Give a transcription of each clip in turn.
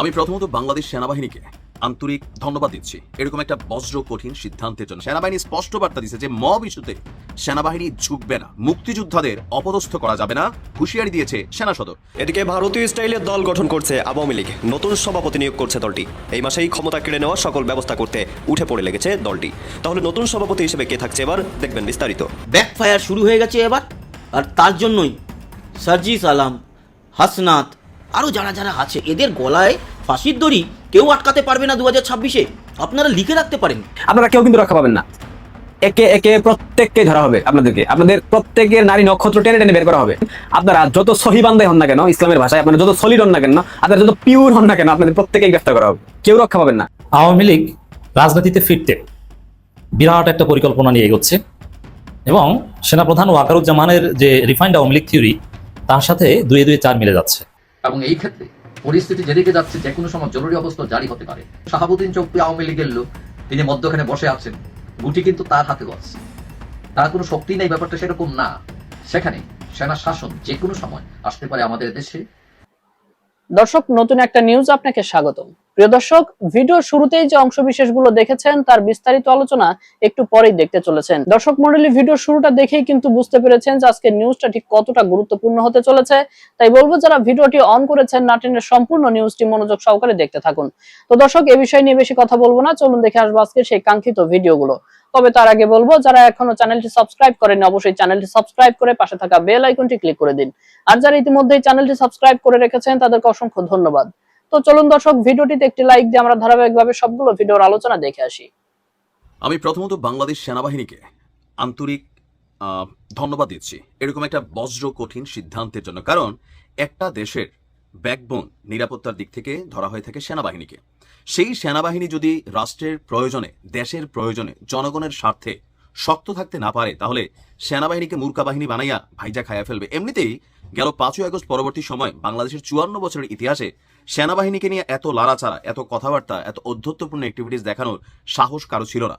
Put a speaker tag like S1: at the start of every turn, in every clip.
S1: আমি প্রথমত বাংলাদেশ সেনাবাহিনীকে আন্তরিক ধন্যবাদ দিচ্ছি। এরকম একটা বজ্র কঠিন সিদ্ধান্তের জন্য। সেনাবাহিনী স্পষ্ট বার্তা দিচ্ছে যে মব ইস্যুতে সেনাবাহিনী ঝুঁকবে না। মুক্তিযোদ্ধাদের অপদস্থ করা যাবে না। হুঁশিয়ারি দিয়েছে সেনা সদর।
S2: এদিকে ভারতীয় স্টাইলের দল গঠন করছে আওয়ামী লীগ। নতুন সভাপতি নিয়োগ করছে দলটি। এই মাসেই ক্ষমতা কেড়ে নেওয়ার সকল ব্যবস্থা করতে উঠে পড়ে লেগেছে দলটি। তাহলে নতুন সভাপতি হিসেবে কে থাকছে এবার? দেখবেন বিস্তারিত।
S3: ব্যাকফায়ার শুরু হয়ে গেছে এবার। আর তার জন্যই সার্জিস আলাম হাসনাত আরও যারা যারা আছে এদের গলায় ফাঁসির দড়ি কেউ আটকাতে পারবে না দু হাজার ছাব্বিশে। আপনারা লিখে রাখতে পারেন
S4: আপনারা কেউ কিন্তু রক্ষা পাবেন না। একে একে প্রত্যেককে ধরা হবে আপনাদেরকে। আপনাদের প্রত্যেকের নারী নক্ষত্র টেনে টেনে বের করা হবে। আপনারা যত সহি বান্দাই হন না কেন ইসলামের ভাষায় আপনারা যত সলিড হন না কেন আপনারা যত পিওর হন না কেন আপনাদের প্রত্যেকেই গ্রেফতার করা হবে। কেউ রক্ষা পাবেন না।
S5: আওয়ামী লীগ রাজনীতিতে ফিরতে বিরাট একটা পরিকল্পনা নিয়ে এগোচ্ছে এবং সেনাপ্রধান ওয়াকারুজ্জামানের যে রিফাইন্ড আওয়ামী লীগ থিওরি তার সাথে দুয়ে দুয়ে চার মিলে যাচ্ছে।
S6: এবং এই ক্ষেত্রে পরিস্থিতি যেদিকে যাচ্ছে যে কোনো সময় জরুরি অবস্থা জারি হতে পারে। শাহাবুদ্দিন চৌকি আওয়ামী লীগের লোক, তিনি মধ্যখানে বসে আছেন। গুটি কিন্তু তার হাতে বসছে তার কোনো শক্তি নেই, ব্যাপারটা সেরকম না। সেখানে সেনা শাসন যে কোনো সময় আসতে পারে আমাদের দেশে।
S7: দর্শক, নতুন একটা নিউজ আপনাকে স্বাগতম। প্রিয় দর্শক ভিডিওর শুরুতেই যে অংশ বিশেষগুলো দেখেছেন, তার বিস্তারিত আলোচনা একটু পরেই দেখতে চলেছেন। দর্শক মন্ডলী ভিডিওর শুরুটা দেখেই কিন্তু বুঝতে পেরেছেন যে আজকে নিউজটা ঠিক কতটা গুরুত্বপূর্ণ হতে চলেছে। তাই বলব, যারা ভিডিওটি অন করেছেন নাটেনের সম্পূর্ণ নিউজটি মনোযোগ সহকারে দেখতে থাকুন। তো দর্শক, এ বিষয় নিয়ে বেশি কথা বলব না, চলুন দেখে আসব আজকে সেই কাঙ্ক্ষিত ভিডিওগুলো। তবে তার আগে বলব, যারা এখনও চ্যানেলটি সাবস্ক্রাইব করেনি অবশ্যই চ্যানেলটি সাবস্ক্রাইব করে পাশে থাকা বেল আইকনটি ক্লিক করে দিন। আর যারা ইতিমধ্যেই চ্যানেলটি সাবস্ক্রাইব করে রেখেছেন, তাদেরকে অসংখ্য ধন্যবাদ। তো চলুন দর্শক, ভিডিওটিতে একটি লাইক দিয়ে আমরা ধারাবাহিকভাবে সবগুলো ভিডিওর আলোচনা দেখে আসি।
S1: আমি প্রথমত বাংলাদেশ সেনাবাহিনীকে আন্তরিক ধন্যবাদ দিচ্ছি। এরকম একটা বজ্র, কঠিন সিদ্ধান্তের জন্য। কারণ একটা দেশের ব্যাকবোন নিরাপত্তার দিক থেকে ধরা হয়ে থাকে সেনাবাহিনীকে। সেই সেনাবাহিনী যদি রাষ্ট্রের প্রয়োজনে, দেশের প্রয়োজনে, জনগণের স্বার্থে শক্ত থাকতে না পারে, তাহলে সেনাবাহিনীকে মূর্খা বাহিনী বানাইয়া ভাইজা খাইয়া ফেলবে। এমনিতেই গেল পাঁচই আগস্ট পরবর্তী সময় বাংলাদেশের চুয়ান্ন বছরের ইতিহাসে সেনাবাহিনীকে নিয়ে এত লাড়াচাড়া, এত কথাবার্তা, এত অধ্যত্বপূর্ণ অ্যাক্টিভিটিস দেখানোর সাহস কারও ছিল না।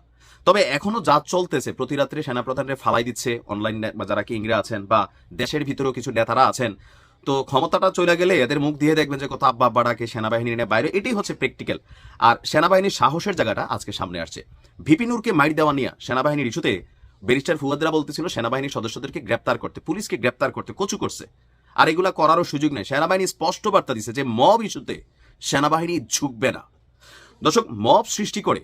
S1: তবে এখনও যা চলতেছে, প্রতি রাত্রে সেনাপ্রধানরে ফালাই দিচ্ছে অনলাইন যারা কি ইংরে আছেন বা দেশের ভিতরেও কিছু নেতারা আছেন। তো ক্ষমতাটা চলে গেলে এদের মুখ দিয়ে দেখবেন যে কত আব্বা আব্বাটাকে সেনাবাহিনী নিয়ে বাইরে, এটাই হচ্ছে প্র্যাকটিক্যাল আর সেনাবাহিনীর সাহসের জায়গাটা আজকে সামনে আসছে। ভিপিনুরকে মাইর দেওয়া নিয়ে সেনাবাহিনীর ইস্যুতে ব্যারিস্টার ফুয়াদরা বলতেছিল, সেনাবাহিনীর সদস্যদেরকে গ্রেপ্তার করতে, পুলিশকে গ্রেপ্তার করতে কচু করছে। আর এগুলা করারও সুযোগ নেই। সেনাবাহিনী স্পষ্ট বার্তা দিছে যে মব ইস্যুতে সেনাবাহিনী ঝুঁকবে না। দর্শক, মব সৃষ্টি করে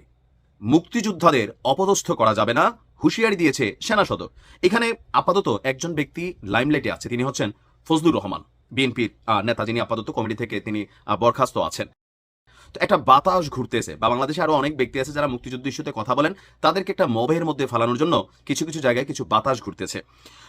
S1: মুক্তিযোদ্ধাদের অপদস্থ করা যাবে না, হুঁশিয়ারি দিয়েছে সেনা সদর। এখানে আপাতত একজন ব্যক্তি লাইমলাইটে আছে, তিনি হচ্ছেন ফজলুর রহমান, বিএনপির নেতা যিনি আপাতত কমিটি থেকে তিনি বরখাস্ত আছেন। তো একটা বাতাস ঘুরতেছে। বা বাংলাদেশে আরও অনেক ব্যক্তি আছে যারা মুক্তিযুদ্ধ ইস্যুতে কথা বলেন, তাদেরকে একটা মবের মধ্যে ফেলানোর জন্য কিছু কিছু জায়গায় কিছু বাতাস ঘুরতেছে।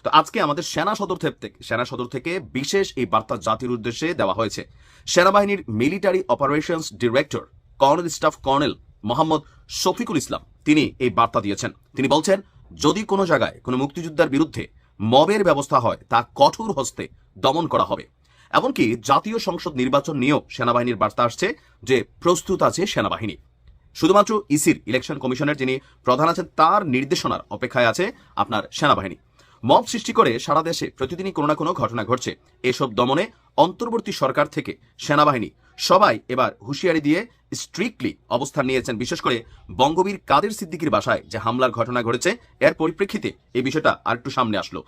S1: তো আজকে আমাদের সেনা সদর থেকে সেনা সদর থেকে বিশেষ এই বার্তা জাতির উদ্দেশ্যে দেওয়া হয়েছে। সেনাবাহিনীর military operations director colonel, staff colonel Mohammad Shafiqul Islam, তিনি এই বার্তা দিয়েছেন। তিনি বলছেন, যদি কোনো জায়গায় কোনো মুক্তিযোদ্ধার বিরুদ্ধে মবের ব্যবস্থা হয়, তা কঠোর হস্তে দমন করা হবে। এমনকি জাতীয় সংসদ নির্বাচন নিয়েও সেনাবাহিনীর বার্তা আসছে যে প্রস্তুত আছে সেনাবাহিনী। শুধুমাত্র ইসির ইলেকশন কমিশনের যিনি প্রধান আছেন, তার নির্দেশনার অপেক্ষায় আছে আপনার সেনাবাহিনী। মব সৃষ্টি করে সারা দেশে প্রতিদিনই কোনো না কোনো ঘটনা ঘটছে। এসব দমনে অন্তর্বর্তী সরকার থেকে সেনাবাহিনী সবাই এবার হুঁশিয়ারি দিয়ে স্ট্রিক্টলি অবস্থান নিয়েছেন, বিশেষ করে বঙ্গবীর কাদের সিদ্দিকির বাসায় যে হামলার ঘটনা ঘটেছে। এর পরিপ্রেক্ষিতে এই বিষয়টা আরেকটু সামনে আসলো।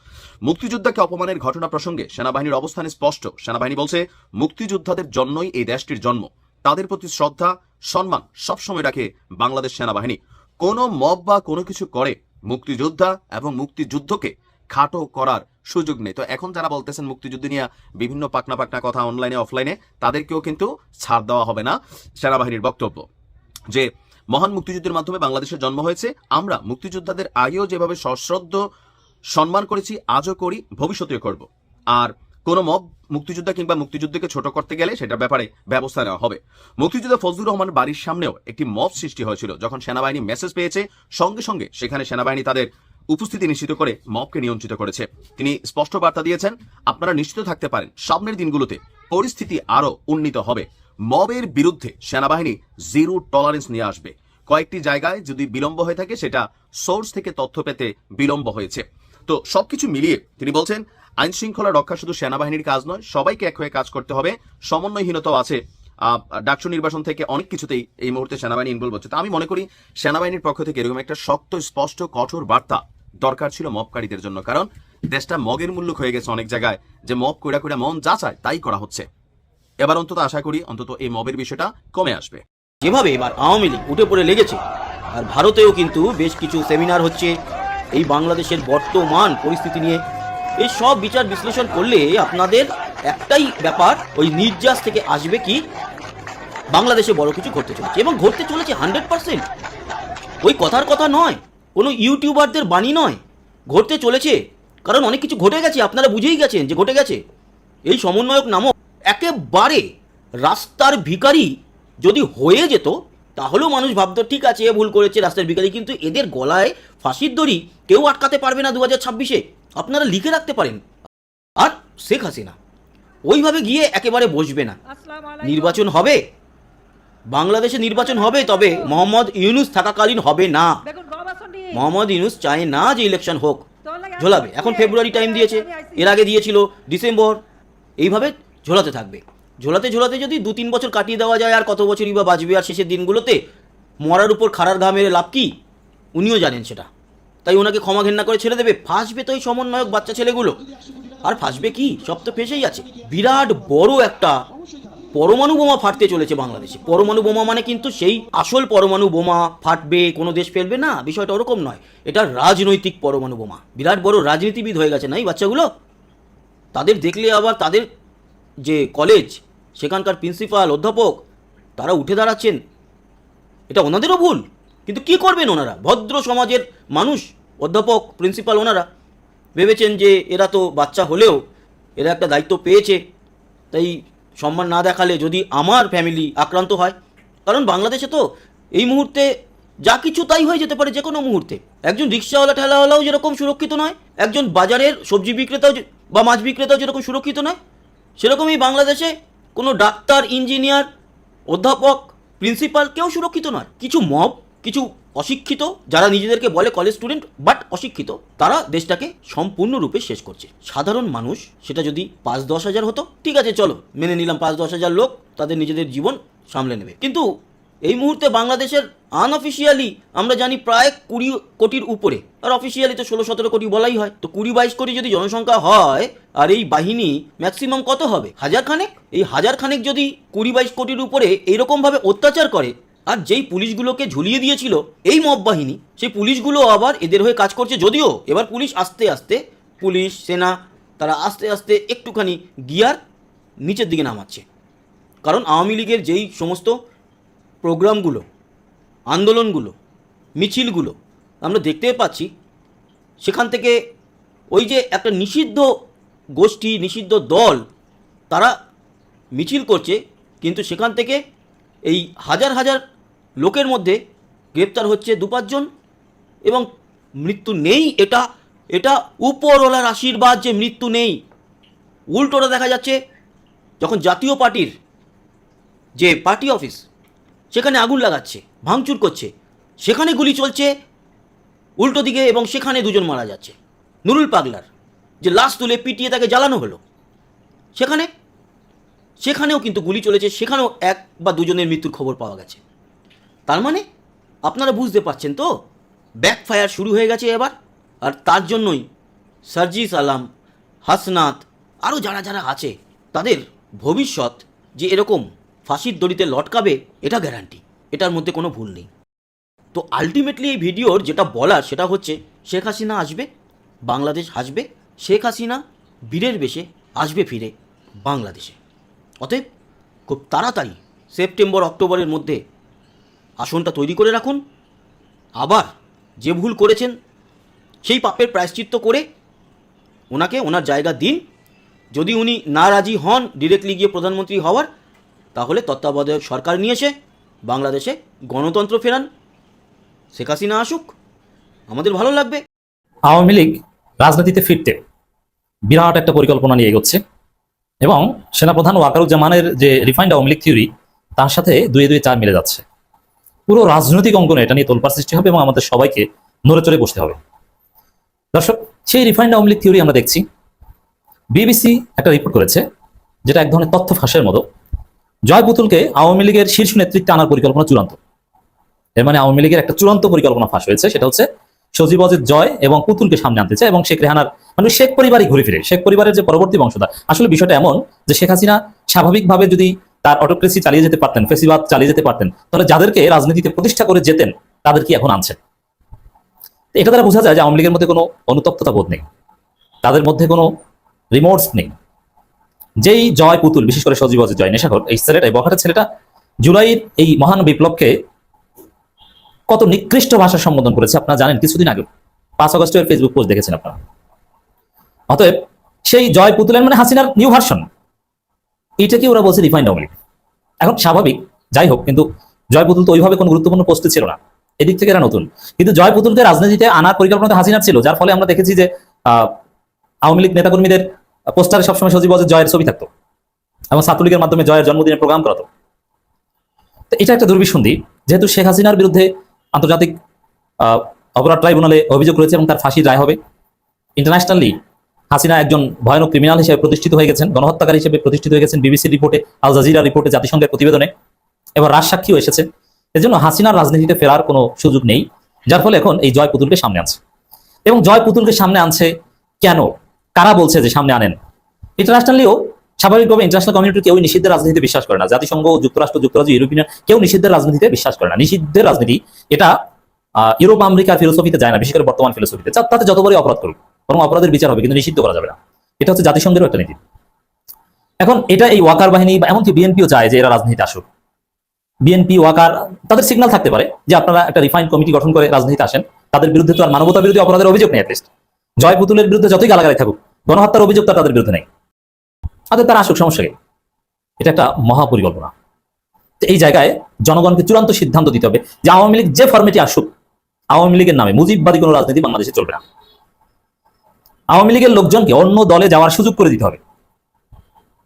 S1: মুক্তিযোদ্ধাকে অপমানের ঘটনা প্রসঙ্গে সেনাবাহিনীর অবস্থান স্পষ্ট। সেনাবাহিনী বলছে, মুক্তিযোদ্ধাদের জন্যই এই দেশটির জন্ম। তাদের প্রতি শ্রদ্ধা, সম্মান সবসময় রাখে বাংলাদেশ সেনাবাহিনী। কোনো মব বা কোনো কিছু করে মুক্তিযোদ্ধা এবং মুক্তিযুদ্ধকে খাটো করার সুযোগ নেই। তো এখন যারা বলতেছেন মুক্তিযুদ্ধ নিয়ে বিভিন্ন পাকনা পাকনা কথা অনলাইনে অফলাইনে তাদেরকেও কিন্তু ছাড় দেওয়া হবে না সেনাবাহিনীর বক্তব্য। যে মহান মুক্তিযুদ্ধের মাধ্যমে বাংলাদেশের জন্ম হয়েছে, আমরা মুক্তিযোদ্ধাদের আগেও যেভাবে সশ্রদ্ধ সম্মান করেছি, আজও করি, ভবিষ্যতেও করব। আর কোনো মব মুক্তিযোদ্ধা কিংবা মুক্তিযুদ্ধকে ছোট করতে গেলে সেটার ব্যাপারে ব্যবস্থা নেওয়া হবে। মুক্তিযোদ্ধা ফজলুর রহমানের বাড়ির সামনেও একটি মব সৃষ্টি হয়েছিল, যখন সেনাবাহিনী মেসেজ পেয়েছে, সঙ্গে সঙ্গে সেখানে সেনাবাহিনী তাদের উপস্থিতি নিশ্চিত করে মবকে নিয়ন্ত্রিত করেছে। তিনি স্পষ্ট বার্তা দিয়েছেন, আপনারা নিশ্চিত থাকতে পারেন, সামনের দিনগুলোতে পরিস্থিতি আরও উন্নীত হবে। মবের বিরুদ্ধে সেনাবাহিনী জিরো টলারেন্স নিয়ে আসবে। কয়েকটি জায়গায় যদি বিলম্ব হয়ে থাকে, সেটা সোর্স থেকে তথ্য পেতে বিলম্ব হয়েছে। তো সবকিছু মিলিয়ে তিনি বলছেন আইন শৃঙ্খলা রক্ষা শুধু সেনাবাহিনীর কাজ নয়, সবাইকে এক হয়ে কাজ করতে হবে। সমন্বয়হীনতাও আছে। ডাকসু নির্বাচন থেকে অনেক কিছুতেই এই মুহূর্তে সেনাবাহিনী ইনভলভ হচ্ছে। তা আমি মনে করি, সেনাবাহিনীর পক্ষ থেকে এরকম একটা শক্ত, স্পষ্ট, কঠোর বার্তা দরকার ছিল মবকারীদের জন্য, কারণ দেশটা মগের মূল্য হয়ে গেছে অনেক জায়গায়। যে মব কইরা কইরা মন যা চায় তাই করা হচ্ছে। এবার অন্তত আশা করি অন্তত এই মবের বিষয়টা কমে আসবে।
S3: যেভাবে এবার আওয়ামী লীগ উঠে পড়ে লেগেছে, আর ভারতেও কিন্তু বেশ কিছু সেমিনার হচ্ছে, এই বাংলাদেশের বর্তমান পরিস্থিতি নিয়ে। এই সব বিচার বিশ্লেষণ করলে আপনাদের একটাই ব্যাপার, ওই নির্যাস থেকে আসবে কি? বাংলাদেশে বড় কিছু ঘটতে চলেছে, এবং ঘটতে চলেছে হান্ড্রেড পার্সেন্ট ওই কথার কথা নয়। কোনো ইউটিউবারদের বাণী নয় ঘটতে চলেছে। কারণ অনেক কিছু ঘটে গেছে আপনারা বুঝেই গেছেন যে ঘটে গেছে। এই সমন্বয়ক নামক একেবারে রাস্তার ভিখারি যদি হয়ে যেত তাহলেও মানুষ ভাবতো ঠিক আছে এ ভুল করেছে রাস্তার ভিখারি। কিন্তু এদের গলায় ফাঁসির দড়ি কেউ আটকাতে পারবে না দু হাজার ছাব্বিশে। আপনারা লিখে রাখতে পারেন। আর শেখ হাসিনা ওইভাবে গিয়ে একেবারে বসবে না। নির্বাচন হবে বাংলাদেশে নির্বাচন হবে তবে মোহাম্মদ ইউনুস থাকাকালীন হবে না। মোহাম্মদ ইউনুস চায় না যে ইলেকশন হোক। ঝোলাবে। এখন ফেব্রুয়ারি টাইম দিয়েছে। এর আগে দিয়েছিল ডিসেম্বর এইভাবে ঝোলাতে থাকবে। ঝোলাতে ঝোলাতে যদি দু তিন বছর কাটিয়ে দেওয়া যায় আর কত বছরই বা বাঁচবে আর শেষের দিনগুলোতে মরার উপর খাড়ার ঘা মেরে লাভ কি? উনিও জানেন সেটা। তাই ওনাকে ক্ষমা ঘেন্না করে ছেড়ে দেবে। ফাঁসবে তো এই সমন্বয়ক বাচ্চা ছেলেগুলো। আর ফাঁসবে কি? সব তো ফেসেই আছে। বিরাট বড় একটা পরমাণু বোমা ফাটতে চলেছে বাংলাদেশে। পরমাণু বোমা মানে কিন্তু সেই আসল পরমাণু বোমা ফাটবে, কোনো দেশ ফেলবে না, বিষয়টা ওরকম নয়। এটা রাজনৈতিক পরমাণু বোমা। বিরাট বড় রাজনীতিবিদ হয়ে গেছে না এই বাচ্চাগুলো? তাদের দেখলে আবার তাদের যে কলেজ সেখানকার প্রিন্সিপাল অধ্যাপক, তারা উঠে দাঁড়াচ্ছেন। এটা ওনাদেরও ভুল। কিন্তু কি করবেন ওনারা? ভদ্র সমাজের মানুষ, অধ্যাপক প্রিন্সিপাল ওনারা। ভেবেছেন যে এরা তো বাচ্চা হলেও, এরা একটা দায়িত্ব পেয়েছে। তাই সম্মান না দেখালে যদি আমার ফ্যামিলি আক্রান্ত হয়। কারণ বাংলাদেশে তো এই মুহূর্তে যা কিছু তাই হয়ে যেতে পারে যে কোনো মুহূর্তে। একজন রিক্সাওয়ালা, ঠেলাওয়ালাও যেরকম সুরক্ষিত নয়, একজন বাজারের সবজি বিক্রেতাও বা মাছ বিক্রেতাও যেরকম সুরক্ষিত নয়, সেরকমই বাংলাদেশে কোনো ডাক্তার, ইঞ্জিনিয়ার, অধ্যাপক প্রিন্সিপাল কেউ সুরক্ষিত নয়। কিছু মব কিছু অশিক্ষিত, যারা নিজেদেরকে বলে কলেজ স্টুডেন্ট বাট অশিক্ষিত, তারা দেশটাকে সম্পূর্ণরূপে শেষ করছে। সাধারণ মানুষ, সেটা যদি পাঁচ দশ হাজার হতো, ঠিক আছে, চলো, মেনে নিলাম পাঁচ দশ হাজার লোক, তাদের নিজেদের জীবন সামলে নেবে। কিন্তু এই মুহূর্তে বাংলাদেশের আনঅফিসিয়ালি আমরা জানি প্রায় কুড়ি কোটির উপরে, আর অফিসিয়ালি তো ষোলো সতেরো কোটি বলাই হয়। তো কুড়ি বাইশ কোটি যদি জনসংখ্যা হয়, আর এই বাহিনী ম্যাক্সিমাম কত হবে? হাজার খানেক? এই হাজার খানেক যদি কুড়ি বাইশ কোটির উপরে এইরকমভাবে অত্যাচার করে আর যেই পুলিশগুলোকে ঝুলিয়ে দিয়েছিল এই মব বাহিনী, সেই পুলিশগুলো আবার এদের হয়ে কাজ করছে যদিও এবার পুলিশ আস্তে আস্তে, পুলিশ, সেনা, তারা আস্তে আস্তে একটুখানি গিয়ার নিচের দিকে নামাচ্ছে। কারণ আওয়ামী লীগের যেই সমস্ত প্রোগ্রামগুলো, আন্দোলনগুলো, মিছিলগুলো, আমরা দেখতে পাচ্ছি, সেখান থেকে ওই যে একটা নিষিদ্ধ গোষ্ঠী, নিষিদ্ধ দল, তারা মিছিল করছে, কিন্তু সেখান থেকে এই হাজার হাজার লোকের মধ্যে গ্রেপ্তার হচ্ছে দু পাঁচজন এবং মৃত্যু নেই এটা এটা উপরওয়ালার আশীর্বাদ যে মৃত্যু নেই। উল্টোটা দেখা যাচ্ছে যখন জাতীয় পার্টির যে পার্টি অফিস, সেখানে আগুন লাগাচ্ছে, ভাঙচুর করছে, সেখানে গুলি চলছে, উল্টো দিকে এবং সেখানে দুজন মারা যাচ্ছে। নুরুল পাগলার, যে লাশ তুলে পিটিয়ে তাকে জ্বালানো হলো, সেখানে সেখানেও কিন্তু গুলি চলেছে, সেখানেও এক বা দুজনের মৃত্যুর খবর পাওয়া গেছে। তার মানে আপনারা বুঝতে পারছেন তো? ব্যাকফায়ার শুরু হয়ে গেছে এবার, আর তার জন্যই সার্জিস আলাম, হাসনাত আরও যারা যারা আছে, তাদের ভবিষ্যৎ যে এরকম ফাঁসির দড়িতে লটকাবে, এটা গ্যারান্টি এটার মধ্যে কোনো ভুল নেই। তো আলটিমেটলি এই ভিডিওর যেটা বলার, সেটা হচ্ছে শেখ হাসিনা আসবে, বাংলাদেশ আসবে শেখ হাসিনা বীরের বেশে আসবে ফিরে বাংলাদেশে। অতএব খুব তাড়াতাড়ি সেপ্টেম্বর, অক্টোবরের মধ্যে আসনটা তৈরি করে রাখুন। আবার যে ভুল করেছেন, সেই পাপের প্রায়শ্চিত্ত করে ওনাকে ওনার জায়গা দিন। যদি উনি না রাজি হন ডিরেক্টলি গিয়ে প্রধানমন্ত্রী হওয়ার, তাহলে তত্ত্বাবধায়ক সরকার নিয়ে এসে বাংলাদেশে গণতন্ত্র ফেরান। শেখ হাসিনা আসুক, আমাদের ভালো লাগবে।
S5: আওয়ামী লীগ রাজনীতিতে ফিরতে বিরাট একটা পরিকল্পনা নিয়ে এগোচ্ছে। এবং সেনাপ্রধান ওয়াকারুজ্জামানের যে রিফাইন্ড আওয়ামী লীগ থিওরি তার সাথে দুয়ে দুয়ে চার মিলে যাচ্ছে। পুরো রাজনৈতিক অঙ্গনে এটা নিয়ে তোলপাড় সৃষ্টি হবে এবং আমাদের সবাইকে নড়ে চড়ে বসতে হবে। দর্শক, সেই রিফাইন্ড আওয়ামী লীগ থিওরি আমরা দেখছি। বিবিসি একটা রিপোর্ট করেছে, যেটা এক ধরনের তথ্য ফাঁসের মতো। জয় পুতুলকে আওয়ামী লীগের শীর্ষ নেতৃত্বে আনার পরিকল্পনা চূড়ান্ত। এর মানে আওয়ামী লীগের একটা চূড়ান্ত পরিকল্পনা ফাঁস হয়েছে, সেটা হচ্ছে সজীব অজিত জয় এবং পুতুলকে সামনে আনতে চায় এবং শেখ রেহানার মানে শেখ পরিবারই ঘুরে ফিরে। শেখ পরিবারের যে পরবর্তী বংশধর, আসলে বিষয়টা এমন যে শেখ হাসিনা স্বাভাবিকভাবে যদি তার অটোক্রেসি চালিয়ে যেতে পারতেন, ফেসিবাদ চালিয়ে যেতে পারতেন, তাহলে যাদেরকে রাজনীতিতে প্রতিষ্ঠা করে যেতেন, তাদের কি এখন আনছেন? এটা দ্বারা বোঝা যায় যে আওয়ামী লীগের মধ্যে কোনো অনুতপ্ততা বোধ নেই। তাদের মধ্যে কোনো রিমোর্স নেই। যেই জয় পুতুল, বিশেষ করে সজীব অজিত জয় নেশাখর, এই ছেলেটা বখাটের ছেলেটা, জুলাইয়ের এই মহান বিপ্লবকে কত নিকৃষ্ট ভাষা সম্বোধন করেছে আপনারা জানেন কিছুদিন আগে। পাঁচ আগস্টের ফেসবুক পোস্ট দেখেছেন আপনারা। অতএব সেই জয় পুতুলের মানে হাসিনার নিউ ভার্সন এইটাকে ওরা বলছে রিফাইন্ড আওয়ামী এখন স্বাভাবিক, যাই হোক, কিন্তু জয় পুতুল তো ওইভাবে কোনো গুরুত্বপূর্ণ পোস্টে ছিল না। এদিক থেকে এরা নতুন। কিন্তু জয় পুতুলকে রাজনীতিতে আনার পরিকল্পনা হাসিনার ছিল, যার ফলে আমরা দেখেছি যে আওয়ামী লীগ নেতাকর্মীদের পোস্টারে সবসময় সজীব অজিত জয়ের ছবি থাকতো এবং ছাত্রলীগের মাধ্যমে জয়ের জন্মদিনের প্রোগ্রাম করাতো। তো এটা একটা দুর্বিসন্ধি। যেহেতু শেখ হাসিনার বিরুদ্ধে আন্তর্জাতিক অপরাধ ট্রাইব্যুনালে অভিযোগ রয়েছে এবং তার ফাঁসির রায় হবে। ইন্টারন্যাশনালি হাসিনা একজন ভয়ানক ক্রিমিনাল হিসেবে প্রতিষ্ঠিত হয়ে গেছেন, গণহত্যাকারী হিসেবে প্রতিষ্ঠিত হয়ে গেছেন বিবিসির রিপোর্টে, আল জাজিরা রিপোর্টে, জাতিসংঘের প্রতিবেদনে। এবার রাজসাক্ষীও এসেছে। এজন্য হাসিনার রাজনীতিতে ফেরার কোনো সুযোগ নেই, যার ফলে এখন এই জয় পুতুলকে সামনে আনছে। এবং জয় পুতুলকে সামনে আনছে কেন? কারা বলছে যে সামনে আনেন? ইন্টারন্যাশনালিও স্বাভাবিকভাবে ইন্টারন্যাশনাল কমিউনিটি কেউ নিষিদ্ধের রাজনীতিতে বিশ্বাস করে না। জাতিসংঘ, যুক্তরাষ্ট্র, যুক্তরাজ্য, ইউরোপিয়ান কেউ নিষিদ্ধের রাজনীতিতে বিশ্বাস করে না। নিষিদ্ধের রাজনীতি, এটা ইউরোপ আমেরিকার ফিলোসফিতে যায় না, বিশেষ করে বর্তমান ফিলোসফিতে তাতে যতবারই অপরাধ করুক, বরং অপরাধের বিচার হবে, কিন্তু নিষিদ্ধ করা যাবে না। এটা হচ্ছে জাতিসংঘেরও একটা নীতি। এখন এটা এই ওয়াকার বাহিনী বা এমনকি বিএনপিও চায় যে এরা রাজনীতিতে আসুক। বিএনপি, ওয়াকার, তাদের সিগন্যাল থাকতে পারে যে আপনারা একটা রিফাইন কমিটি গঠন করে রাজনীতিতে আসেন। তাদের বিরুদ্ধে তো আর মানবতা বিরোধী অপরাধের অভিযোগ নেই অ্যাটলিস্ট জয় পুতুলের বিরুদ্ধে যতই গালাগালি থাকুক, গণহত্যার অভিযোগ তাদের বিরুদ্ধে নেই। তাদের তারা আসুক, সমস্যা কি? এটা একটা মহাপরিকল্পনা। এই জায়গায় জনগণকে চূড়ান্ত সিদ্ধান্ত দিতে হবে যে আওয়ামী লীগ যে ফর্মেটে আসুক, আওয়ামী লীগের নামে মুজিববাদী কোনো রাজনীতি বাংলাদেশে চলবে না। আওয়ামী লীগের লোকজনকে অন্য দলে যাওয়ার সুযোগ করে দিতে হবে।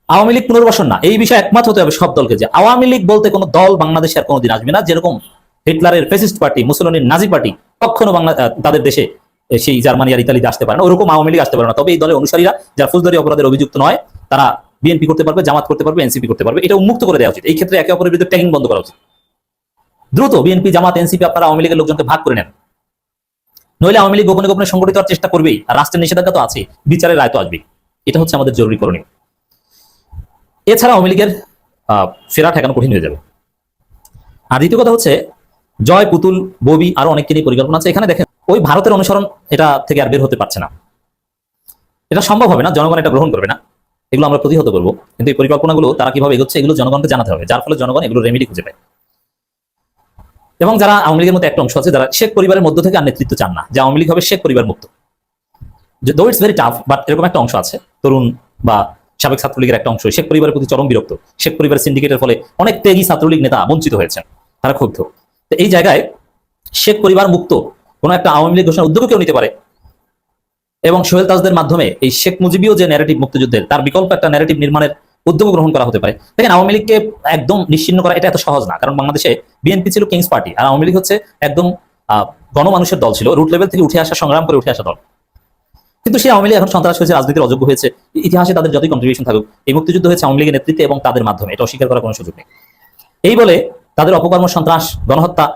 S5: আওয়ামী লীগ পুনর্বাসন না, এই বিষয়ে একমাত্র হতে হবে সব দলকে যে আওয়ামী লীগ বলতে কোনো দল বাংলাদেশে আর কোনোদিন আসবে না। যেরকম হিটলারের ফেসিস্ট পার্টি মুসলিনের নাজি পার্টি, কখনো বাংলা তাদের দেশে সেই জার্মানি আর ইতালিতে আসতে পারে না, ওরকম আওয়ামী লীগ আসতে পারে না। তবে এই দলের অনুসারীরা, যারা ফৌজদারি অপরাধের অভিযুক্ত নয় তারা বিএনপি করতে পারবে, জামাত করতে পারবে এনসিপি করতে পারবে। এটা উন্মুক্ত করে দেওয়া উচিত। এই ক্ষেত্রে একে অপরের বিরুদ্ধে ট্যাগিং বন্ধ করা উচিত। দ্রুত বিএনপি জামাত এনসিপি আপনারা আওয়ামী লীগের লোকজনকে ভাগ করে নেন। নইলে আওয়ামী লীগ গোপনে গোপনে সংগঠিত হওয়ার চেষ্টা করবেই। আর রাষ্ট্রের নিষেধাজ্ঞা তো আছে বিচারের রায় তো আসবে এটা হচ্ছে আমাদের জরুরি করণীয়। এছাড়া আওয়ামী লীগের ফেরা ঠেকানো কঠিন হয়ে যাবে। আর দ্বিতীয় কথা হচ্ছে, জয়, পুতুল, ববি আরও অনেক নিয়ে পরিকল্পনা আছে। এখানে দেখেন, ওই ভারতের অনুসরণ এটা থেকে আর বের হতে পারছে না। এটা সম্ভব হবে না, জনগণ এটা গ্রহণ করবে না। এগুলো আমরা প্রতিহত করব। কিন্তু এই পরিকল্পনাগুলো তারা কীভাবে এগোচ্ছে এগুলো জনগণকে জানাতে হবে। যার ফলে জনগণ এগুলো রেমেডি খুঁজে পায়। এবং যারা আওয়ামী লীগের মধ্যে একটা অংশ আছে, যারা শেখ পরিবারের মধ্য থেকে আর নেতৃত্ব চান না, যে আওয়ামী লীগ হবে শেখ পরিবার মুক্ত। যে দো ইটস ভেরি টাফ বাট এরকম একটা অংশ আছে, তরুণ বা সাবেক ছাত্রলীগের একটা অংশ, শেখ পরিবারের প্রতি চরম বিরক্ত। শেখ পরিবার সিন্ডিকেটের ফলে অনেক ত্যাগী ছাত্রলীগ নেতা বঞ্চিত হয়েছেন। তারা ক্ষুব্ধ। তো এই জায়গায় শেখ পরিবার মুক্ত কোন একটা আওয়ামী লীগ ঘোষণার উদ্যোগ কেউ নিতে পারে। এবং সোহেল তাজদের মাধ্যমে এই শেখ মুজিবীয় যে ন্যারেটিভ মুক্তিযুদ্ধের, তার বিকল্প একটা ন্যারেটিভ নির্মাণের উদ্যোগ গ্রহণ করা হতে পারে। দেখেন, আওয়ামী লীগকে একদম নিশ্চিন্ন করা এটা এত সহজ না, কারণ বাংলাদেশে বিএনপি ছিল কিংস পার্টি আর আওয়ামী লীগ হচ্ছে একদম গণমানুষের দল ছিল। রুট লেভেল থেকে উঠে আসা, সংগ্রাম করে উঠে আসা দল। কিন্তু সেই আওয়ামী লীগ এখন সন্ত্রাস হয়েছে, রাজনীতির অযোগ্য হয়েছে। ইতিহাসে তাদের যতই কন্ট্রিবিউশন থাকুক, এই মুক্তিযুদ্ধ হয়েছে আওয়ামী লীগের নেতৃত্বে এবং তাদের মাধ্যমে, এটা অস্বীকার করার কোনো সুযোগ নেই। এই বলে তাদের অপকর্ম, সন্ত্রাস, গণহত্যা,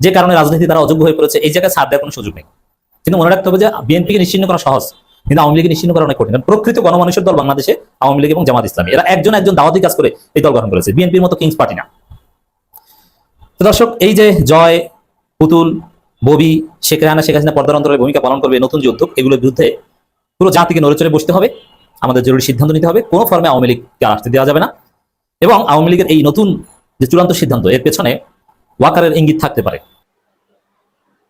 S5: যে কারণে রাজনীতি তারা অযোগ্য হয়ে পড়েছে, এই জায়গায় ছাড় দেওয়ার কোনো সুযোগ নেই। কিন্তু মনে রাখতে হবে যে বিএনপিকে নিশ্চিন্ন করা সহজ, কিন্তু আওয়ামী লীগকে নিশ্চিন্ন করা অনেক কঠিন। প্রকৃত গণমানুষের দল বাংলাদেশে আওয়ামী লীগ এবং জামাত ইসলামী। এরা একজন একজন দাওয়াতি কাজ করে এই দল গঠন করেছে। বিএনপির মতো কিংস পার্টি না। দর্শক, এই যে জয়, পুতুল, ববি, শেখ রেহানা শেখ হাসিনা পর্দার অন্তরে ভূমিকা পালন করবে নতুন যে উদ্যোগ, এগুলোর বিরুদ্ধে পুরো জাতিকে নড়ে চড়ে বসতে হবে। আমাদের জরুরি সিদ্ধান্ত নিতে হবে। কোনো ফর্মে আওয়ামী লীগকে আসতে দেওয়া যাবে না। এবং আওয়ামী লীগের এই নতুন যে চূড়ান্ত সিদ্ধান্ত, এর পেছনে ওয়াকারের ইঙ্গিত থাকতে পারে।